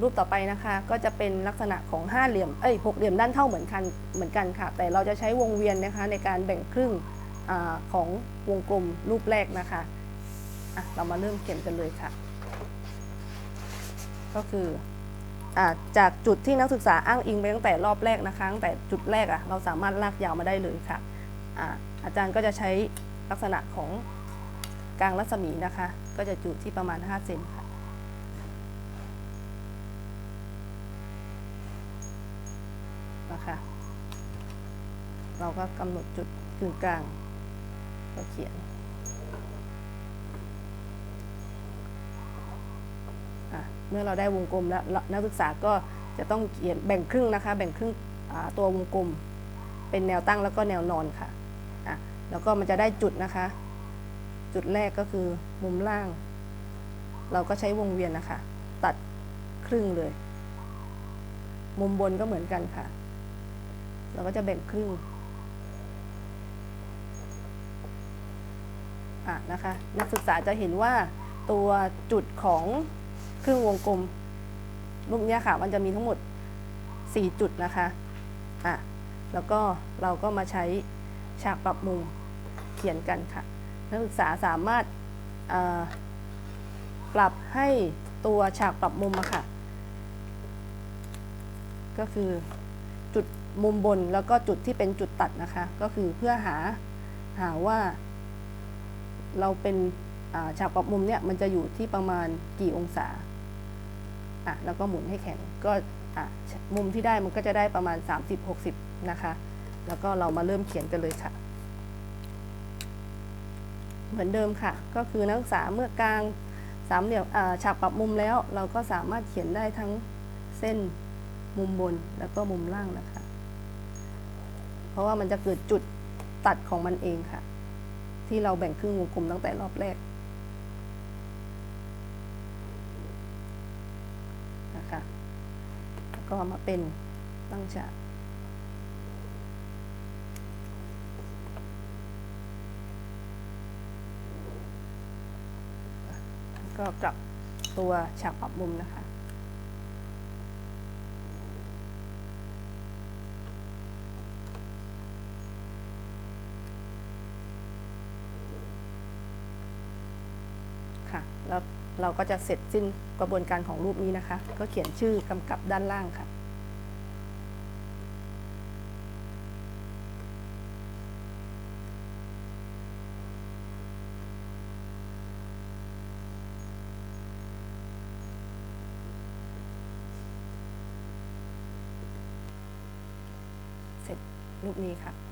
รูปต่อไปนะคะก็จะเป็นลักษณะของห้าเหลี่ยมเอ้ยหกเหลี่ยมด้านเท่าเหมือนกันเหมือนกันค่ะ แต่เราจะใช้วงเวียนนะคะในการแบ่งครึ่งอของวงกลมรูปแรกนะคะอะเรามาเริ่มเขียนกันเลยค่ะ ก็คืออจากจุดที่นักศึกษาอ้างอิงไปตั้งแต่รอบแรกนะคะตั้งแต่จุดแรกอะ่ะเราสามารถลากยาวมาได้เลยค่ะอาอาจารย์ก็จะใช้ลักษณะของกลางรัศมีนะคะ ก็จะอยู่ที่ประมาณ5เซนค่ะ นะคะ เราก็กำหนดจุดกึ่งกลางก็เขียนเมื่อเราได้วงกลมแล้วนักศึกษาก็จะต้องเขียนแบ่งครึ่งนะคะ แบ่งครึ่งตัววงกลม เป็นแนวตั้งแล้วก็แนวนอนค่ะอะ แล้วก็มันจะได้จุดนะคะ จุดแรกก็คือมุมล่าง เราก็ใช้วงเวียนนะคะ ตัดครึ่งเลย มุมบนก็เหมือนกันค่ะ เราก็จะแบ่งครึ่งอะนะคะนักศึกษาจะเห็นว่าตัวจุดของครึ่งวงกลมรูปเนี้ยค่ะ มันจะมีทั้งหมด 4 จุดนะคะอะแล้วก็เราก็มาใช้ฉากปรับมุมเขียนกันค่ะ นักศึกษาสามารถปรับให้ตัวฉากปรับมุมอะค่ะ ก็คือจุด มุมบนแล้วก็จุดที่เป็นจุดตัดนะคะ ก็คือเพื่อหาหาว่า เราเป็นาฉากปรับมุมเนี่ยมันจะอยู่ที่ประมาณกี่องศาอะแล้วก็หมุนให้แข็งก็อะมุมที่ได้มันก็จะได้ประมาณ 30-60 นะคะ แล้วก็เรามาเริ่มเขียนกันเลยค่ะ เหมือนเดิมค่ะ ก็คือนักศึกษาเมื่อกลางสามเหลี่ยมฉากปรับมุมแล้ว เราก็สามารถเขียนได้ทั้งเส้นมุมบนแล้วก็มุมล่างนะคะ เพราะว่ามันจะเกิดจุดตัดของมันเองค่ะ ที่เราแบ่งครึ่งวงกลมตั้งแต่รอบแรกนะคะแล้วก็มาเป็นตั้งฉากก็กลับตัวฉากปรับมุมนะคะ ค่ะ แล้วเราก็จะเสร็จสิ้นกระบวนการของรูปนี้นะคะ ก็เขียนชื่อกำกับด้านล่างค่ะ เสร็จรูปนี้ค่ะ